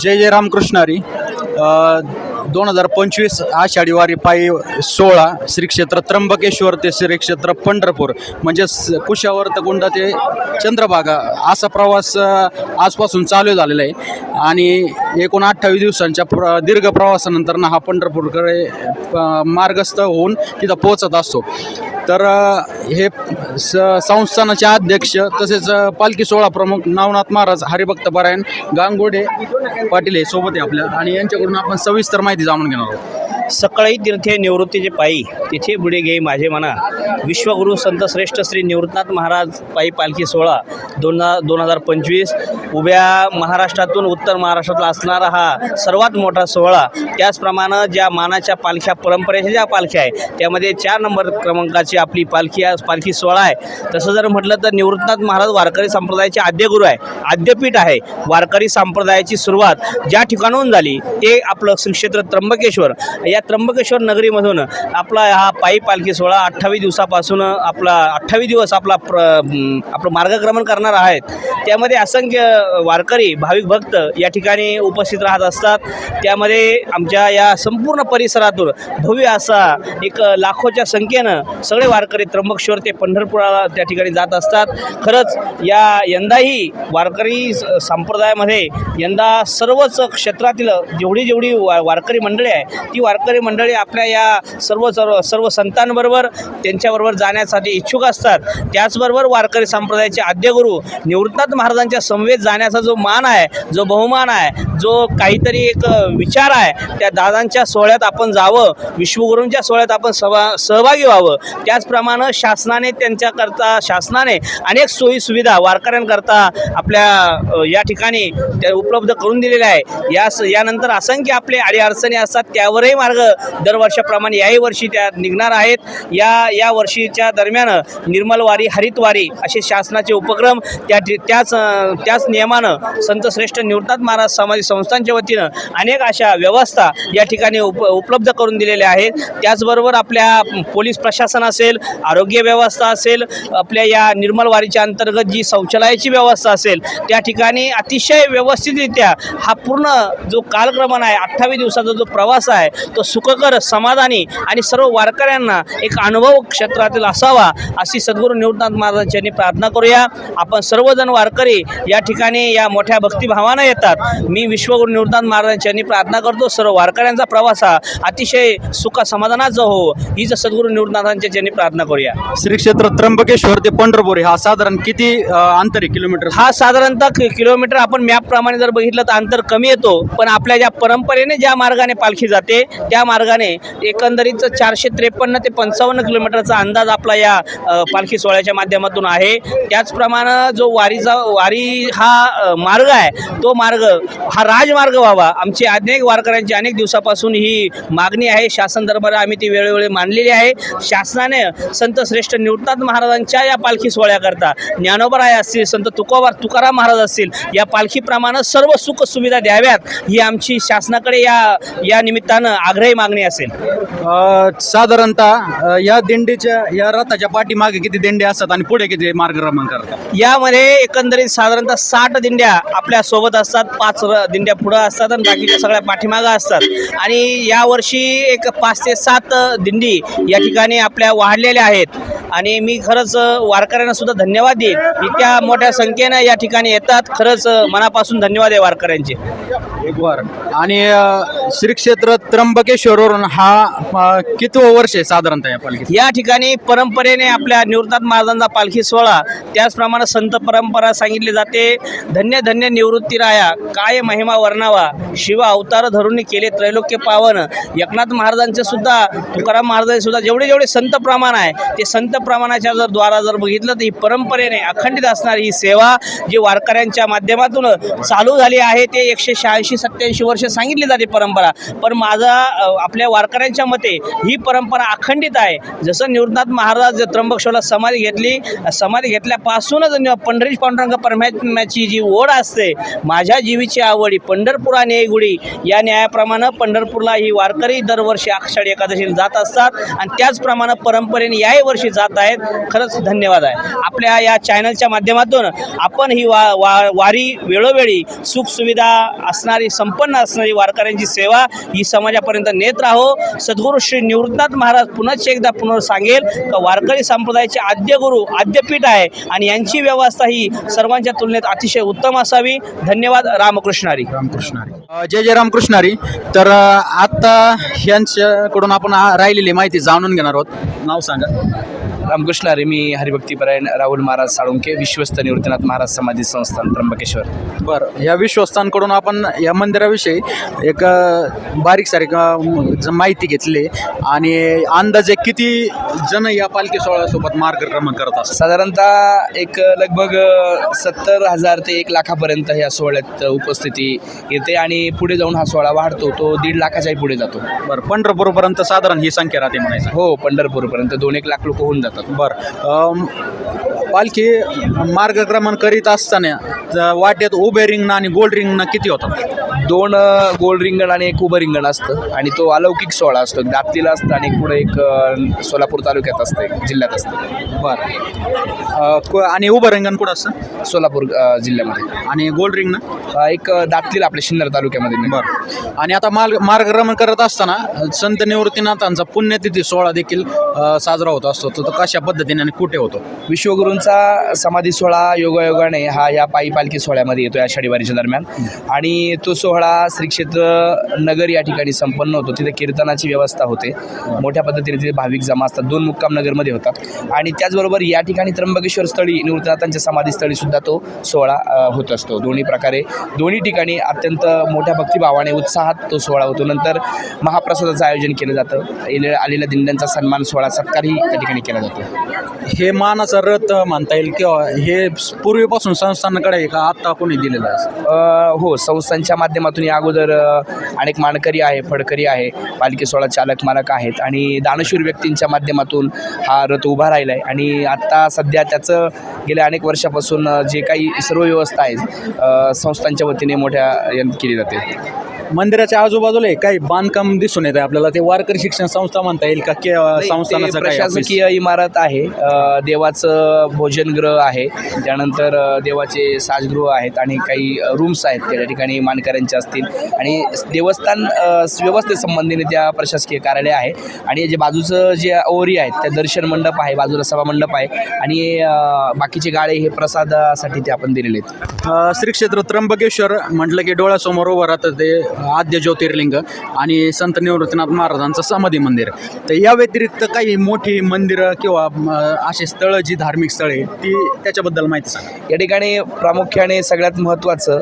जय जय रामकृष्णारी दोन हजार पंचवीस आषाढी वारी पायी सोळा श्री क्षेत्र त्र्यंबकेश्वर ते श्री क्षेत्र पंढरपूर. म्हणजे कुशावर्तकुंड कुशावर्त ते चंद्रभागा असा प्रवास आजपासून चालू झालेला आहे. आणि एकूण अठ्ठावीस दिवसांच्या प्र दीर्घ प्रवासानंतर हा पंढरपूरकडे मार्गस्थ होऊन तिथं पोहोचत असतो. तर हे स संस्थानाचे अध्यक्ष तसेच पालखी सोहळा प्रमुख नवनाथ महाराज हरिभक्त परायण गांगोडे पाटील हे सोबत आहे आपल्या आणि यांच्याकडून आपण सविस्तर माहिती जाणून घेणार आहोत. सकाळी तीर्थे निवृत्तीचे पायी तिथे बुडे घे माझे मना. विश्वगुरु संत श्रेष्ठ श्री निवृत्तनाथ महाराज पायी पालखी सोहळा. दोन दोन हजार पंचवीस उभ्या महाराष्ट्रातून उत्तर महाराष्ट्रातला असणारा हा सर्वात मोठा सोहळा. त्याचप्रमाणे ज्या मानाच्या पालख्या परंपरेच्या ज्या पालख्या आहे त्यामध्ये चार नंबर क्रमांकाची आपली पालखी आज पालखी सोहळा आहे. तसं जर म्हटलं तर निवृत्तनाथ महाराज वारकरी संप्रदायाचे आद्यगुरू आहे आद्यपीठ आहे. वारकरी संप्रदायाची सुरुवात ज्या ठिकाणाहून झाली ते आपलं श्रीक्षेत्र त्र्यंबकेश्वर. या या त्र्यंबकेश्वर नगरीमधून आपला हा पायी पालखी सोहळा अठ्ठावीस दिवसापासून आपला अठ्ठावीस दिवस आपला प्र आपलं मार्गक्रमण करणार आहेत. त्यामध्ये असंख्य वारकरी भाविक भक्त या ठिकाणी उपस्थित राहत असतात. त्यामध्ये आमच्या या संपूर्ण परिसरातून भव्य असा एक लाखोच्या संख्येनं सगळे वारकरी त्र्यंबकेश्वर ते पंढरपुराला त्या ठिकाणी जात असतात. खरंच या यंदाही वारकरी संप्रदायामध्ये यंदा सर्वच क्षेत्रातील जेवढी जेवढी वा वारकरी मंडळी आहे ती वार शेतकरी मंडळी आपल्या या सर्व सर्व सर्व संतांबरोबर त्यांच्याबरोबर जाण्यासाठी इच्छुक असतात. त्याचबरोबर वारकरी संप्रदायाचे आद्यगुरू निवृत्तनाथ महाराजांच्या समवेत जाण्याचा जो मान आहे जो बहुमान आहे जो काहीतरी एक विचार आहे त्या दादांच्या सोहळ्यात आपण जावं विश्वगुरूंच्या सोहळ्यात आपण सभा सहभागी व्हावं. त्याचप्रमाणे शासनाने त्यांच्याकरता शासनाने अनेक सोयीसुविधा वारकऱ्यांकरता आपल्या या ठिकाणी त्या उपलब्ध करून दिलेल्या आहे. यास यानंतर असंख्य आपले अडीअडचणी असतात त्यावरही मार्ग दरवर्षाप्रमाणे याही वर्षी त्या निघणार आहेत. या या वर्षीच्या दरम्यान निर्मलवारी हरितवारी असे शासनाचे उपक्रम त्या त्याच त्याच नियमानं संतश्रेष्ठ निवृत्त महाराज समाज संस्थांच्या वतीनं अनेक अशा व्यवस्था या ठिकाणी उप उपलब्ध करून दिलेल्या आहेत. त्याचबरोबर आपल्या पोलीस प्रशासन असेल आरोग्य व्यवस्था असेल आपल्या या निर्मलवारीच्या अंतर्गत जी शौचालयाची व्यवस्था असेल त्या ठिकाणी अतिशय व्यवस्थितरित्या हा पूर्ण जो कालक्रमण आहे अठ्ठावीस दिवसाचा जो प्रवास आहे तो सुखकर समाधानी आणि सर्व वारकऱ्यांना एक अनुभव क्षेत्रातील असावा अशी सद्गुरू निवृत्तनाथ महाराजांची प्रार्थना करूया. आपण सर्वजण वारकरी या ठिकाणी या मोठ्या भक्तिभावानं येतात. मी विश्वगुरू निवृत्तनाथ महाराजांची प्रार्थना करतो. सर्व वारकऱ्यांचा प्रवास हा अतिशय सुख समाधानाचा हो. हीच सद्गुरू निवृत्तनाथांच्या यांनी प्रार्थना करूया. श्री क्षेत्र त्र्यंबकेश्वर ते पंढरपूर हा साधारण किती अंतर आहे किलोमीटर? हा साधारणतः किलोमीटर आपण मॅपप्रमाणे जर बघितलं तर अंतर कमी येतो. पण आपल्या ज्या परंपरेने ज्या मार्गाने पालखी जाते त्या त्या मार्गाने एकंदरीत चारशे त्रेपन्न ते पंचावन्न किलोमीटरचा अंदाज आपला या पालखी सोहळ्याच्या माध्यमातून आहे. त्याचप्रमाणे जो वारीचा वारी हा मार्ग आहे तो मार्ग हा राजमार्ग व्हावा आमची अनेक वारकऱ्यांची अनेक दिवसापासून ही मागणी आहे. शासन दरबारा आम्ही ती वेळोवेळी मानलेली आहे. शासनाने संत श्रेष्ठ निवृत्तनाथ महाराजांच्या या पालखी सोहळ्याकरता ज्ञानोबराय असतील संत तुकोबार तुकाराम महाराज असतील या पालखीप्रमाणे सर्व सुख सुविधा द्याव्यात ही आमची शासनाकडे या या निमित्तानं आग्रही मागणी असेल. साधारणतः या दिंडीच्या या रथाच्या पाठीमागे किती दिंडे असतात आणि पुढे किती मार्गक्रमण करतात? यामध्ये एकंदरीत साधारणतः साठ दिंड्या आपल्यासोबत असतात पाच दिंड्या पुढं असतात आणि बाकीच्या सगळ्या पाठीमागं असतात. आणि यावर्षी एक पाच ते सात दिंडी या ठिकाणी आपल्या वाढलेल्या आहेत. आणि मी खरंच वारकऱ्यांना सुद्धा धन्यवाद देईन. इतक्या मोठ्या संख्येनं या ठिकाणी येतात. खरंच मनापासून धन्यवाद आहे वारकऱ्यांचे. बर आणि श्री क्षेत्र त्र्यंबकेश्वरवरून हा अ, कितवं वर्ष आहे साधारणतः या पालखीत या ठिकाणी परंपरेने आपल्या निवृत्तात महाराजांचा पालखी सोहळा. त्याचप्रमाणे संत परंपरा सांगितली जाते. धन्य धन्य निवृत्ती राया. काय महिमा वर्णावा. शिव अवतार धरून केले त्रैलोक्य पावन. एकनाथ महाराजांचे सुद्धा तुकाराम महाराजांचे सुद्धा जेवढे जेवढे संत प्रमाण आहे ते संत प्रमाणाच्या जर द्वारा जर बघितलं तर ही परंपरेने अखंडित असणारी ही सेवा जी वारकऱ्यांच्या माध्यमातून चालू झाली आहे ते एकशे शहाऐंशी सत्याऐंशी वर्ष सांगितली जाते परंपरा. पण माझा आपल्या वारकऱ्यांच्या मते ही परंपरा अखंडित आहे. जसं निवृत्तनाथ महाराज त्र्यंबकेश्वरला समाधी घेतली समाधी घेतल्यापासूनच पंढरीश पांडुरंग परमात्म्याची जी ओढ असते माझ्या जीवीची आवडी पंढरपुरा नेगुडी या न्यायाप्रमाणे पंढरपूरला ही वारकरी दरवर्षी आषाढी एकादशीला जात असतात आणि त्याचप्रमाणे परंपरेने याही वर्षी जात आहेत. खरंच धन्यवाद आहे. आपल्या या चॅनलच्या माध्यमातून आपण ही वा वा वारी वेळोवेळी सुखसुविधा असणारी असणारी संपन्न असणारी वारकऱ्यांची सेवा ही समाजापर्यंत नेत राहो. सद्गुरू श्री निवृत्तनाथ महाराज पुनश्च एकदा पुनर् सांगेल का वारकरी संप्रदायाचे आद्य गुरु आद्यपीठ आहे आणि यांची व्यवस्था ही सर्वांच्या तुलनेत अतिशय उत्तम असावी. धन्यवाद. रामकृष्णारी. रामकृष्णारी. जय जय रामकृष्णारी. तर आता यांच्याकडून आपण राहिलेली माहिती जाणून घेणार आहोत. नाव सांगा. रामकृष्ण हरी मी हरिभक्तीपरायण राहुल महाराज साळुंके विश्वस्त निवृत्तीनाथ महाराज समाधी संस्थान त्र्यंबकेश्वर. बरं या विश्वस्तांकडून आपण या मंदिराविषयी एक बारीक सारीक माहिती घेतली आणि अंदाजे किती जण या पालखी सोहळ्यासोबत मार्गक्रमण करत असतात? साधारणतः एक लगभग सत्तर हजार ते एक लाखापर्यंत ह्या सोहळ्यात उपस्थिती येते आणि पुढे जाऊन हा सोहळा वाढतो तो दीड लाखाच्याही पुढे जातो. बरं पंढरपूरपर्यंत साधारण ही संख्या राहते म्हणायचं. हो पंढरपूरपर्यंत दोन एक लाख लोक होऊन जातात. बरं. पालखी मार्गक्रमण करीत असताना वाट्यात वाटेत उभे रिंगणं आणि गोल्ड रिंगणं किती होतात? दोन गोल रिंगण आणि एक उभं रिंगण असतं. आणि तो अलौकिक सोहळा असतो. एक दातीला असतं आणि पुढे एक सोलापूर तालुक्यात असतं एक जिल्ह्यात असतं. बरं. आणि उभं रिंगण कुठं असतं? सोलापूर जिल्ह्यामध्ये. आणि गोल्ड रिंगणं? एक अ, दातीला आपल्या सिन्नर तालुक्यामध्ये बरं. आणि आता मार्ग मार्गक्रमण करत असताना संत निवृत्तीनाथांचा पुण्यतिथी सोहळा देखील साजरा होत असतो. तो कशा पद्धतीने आणि कुठे होतो? विश्वगुरूंचा समाधी सोहळा योगायोगाने हा या पायी पालखी सोहळ्यामध्ये येतो या आषाढीवारीच्या दरम्यान. आणि तो सोहळा श्री क्षेत्र नगर या ठिकाणी संपन्न होतो. तिथे कीर्तनाची व्यवस्था होते. मोठ्या पद्धतीने तिथे भाविक जमा असतात. दोन मुक्काम नगरमध्ये होतात आणि त्याचबरोबर या ठिकाणी त्र्यंबकेश्वर स्थळी निवृत्तीनाथांच्या समाधीस्थळी सुद्धा तो सोहळा होत असतो. दोन्ही प्रकारे दोन्ही ठिकाणी अत्यंत मोठ्या भक्तिभावाने उत्साहात तो सोहळा होतो. नंतर महाप्रसादाचं आयोजन केलं जातं. आलेल्या आलेल्या दिंड्यांचा सन्मान सोहळा सत्कारही त्या ठिकाणी केला जातो. हे मानाचा रथ म्हणता येईल किंवा हे पूर्वीपासून संस्थानाकडे आहे का? आत्ता कोणी दिलेलं आहे? हो संस्थांच्या माध्यमातून माध्यमातून या अगोदर अनेक मानकरी आहे फडकरी आहे पालखी सोहळा चालक मालक आहेत आणि दानशूर व्यक्तींच्या माध्यमातून हा रथ उभा राहिला आहे आणि आत्ता सध्या त्याचं गेल्या अनेक वर्षापासून जे काही सर्व व्यवस्था आहे संस्थांच्या वतीने मोठ्या केली जाते. मंदिराच्या आजूबाजूला काही बांधकाम दिसून येत आहे आपल्याला. ते वारकरी शिक्षण संस्था म्हणता येईल का? की संस्थानाचं? प्रशासकीय इमारत आहे. अ, देवाचं भोजनगृह आहे. त्यानंतर अ, देवाचे साजगृह आहेत आणि काही रूम्स आहेत त्या ठिकाणी मानकऱ्यांचे असतील. आणि देवस्थान अ, व्यवस्थेसंबंधीने त्या प्रशासकीय कार्यालय आहे. आणि जे बाजूचं जे ओरी आहेत त्या दर्शन मंडप आहे बाजूला सभा मंडप आहे. आणि अ, बाकीचे गाळे हे प्रसादासाठी ते आपण दिलेले आहेत. अ, श्री क्षेत्र त्र्यंबकेश्वर म्हटलं की डोळ्यासमोर उभं राहतं ते आद्य ज्योतिर्लिंग आणि संत निवृत्तीनाथ महाराजांचं समाधी मंदिर. तर या व्यतिरिक्त काही मोठी मंदिरं किंवा अशी स्थळं जी धार्मिक स्थळे ती त्याच्याबद्दल माहिती सांगा. या ठिकाणी प्रामुख्याने सगळ्यात महत्त्वाचं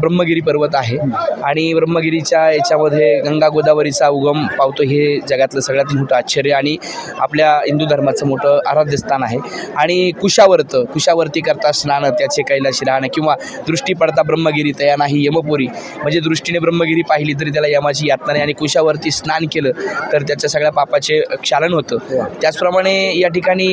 ब्रह्मगिरी पर्वत आहे. आणि ब्रह्मगिरीच्या याच्यामध्ये गंगा गोदावरीचा उगम पावतो हे जगातलं सगळ्यात मोठं आश्चर्य आणि आपल्या हिंदू धर्माचं मोठं आराध्यस्थान आहे. आणि कुशावर्त कुशावर्ती करता स्नान त्याचे कैलाशी राहणं किंवा दृष्टी पडता ब्रह्मगिरी तया नाही यमपुरी. म्हणजे दृष्टीने ब्रह्मगिरी पाहिली तरी त्याला यमाची यातना नाही. आणि कुशावरती स्नान केलं तर त्याच्या सगळ्या पापाचे क्षालन होतं. त्याचप्रमाणे या ठिकाणी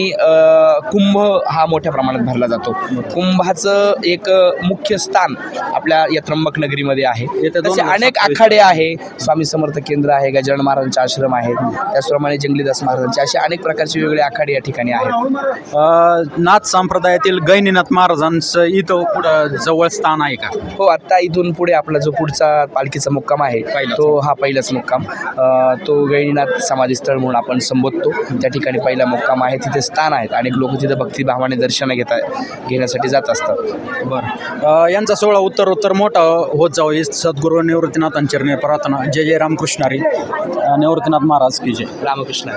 कुंभ हा मोठ्या प्रमाणात भरला जातो. कुंभाचं एक मुख्य स्थान आपल्या या त्र्यंबक नगरीमध्ये आहे. तसे अनेक आखाडे आहे. स्वामी समर्थ केंद्र आहे गजानन महाराजांचे आश्रम आहेत. त्याचप्रमाणे जंगलीदास महाराजांचे असे अनेक प्रकारचे वेगवेगळे आखाडे या ठिकाणी आहेत. नाथ संप्रदायातील गैनीनाथ महाराजांचं इथं पुढं जवळ स्थान आहे का? हो आत्ता इथून पुढे आपला जो पुढचा पालखीचा मुक्काम आहे. तो हा पहिलाच मुक्काम. तो गैनीनाथ समाधीस्थळ म्हणून आपण संबोधतो. त्या ठिकाणी पहिला मुक्काम आहे. तिथे स्थान आहेत. अनेक लोक तिथे भक्तिभावाने दर्शनं घेता घेण्यासाठी जात असतात. बरं. यांचा सोहळा उत्तर उत्तर मोठा होत जावं ही सद्गुरू निवृत्तीनाथांचरणी प्रार्थना. जय जय रामकृष्णारी. निवृत्तीनाथ महाराज की जय. रामकृष्ण